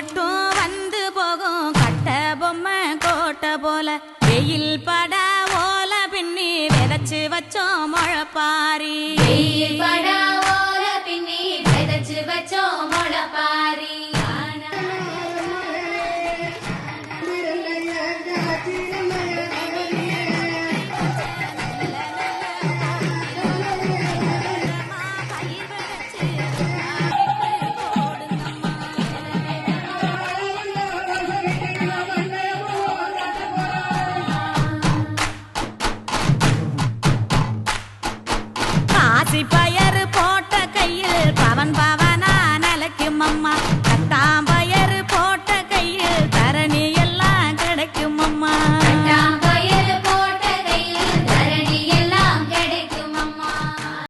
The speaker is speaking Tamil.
மட்டும் வந்து போகும். கட்ட பொம்மை கோட்டை போல. வெயில் பட ஓல பின்னி விதைச்சு வச்சோம் முழப்பாரி. வெயில் பட ஓல பின்னி விதைச்சு வச்சோம் முழப்பாரி. ஆனா பாசி பயறு போட்ட கையில் பவன் பவனா நிலைக்கும் அம்மா.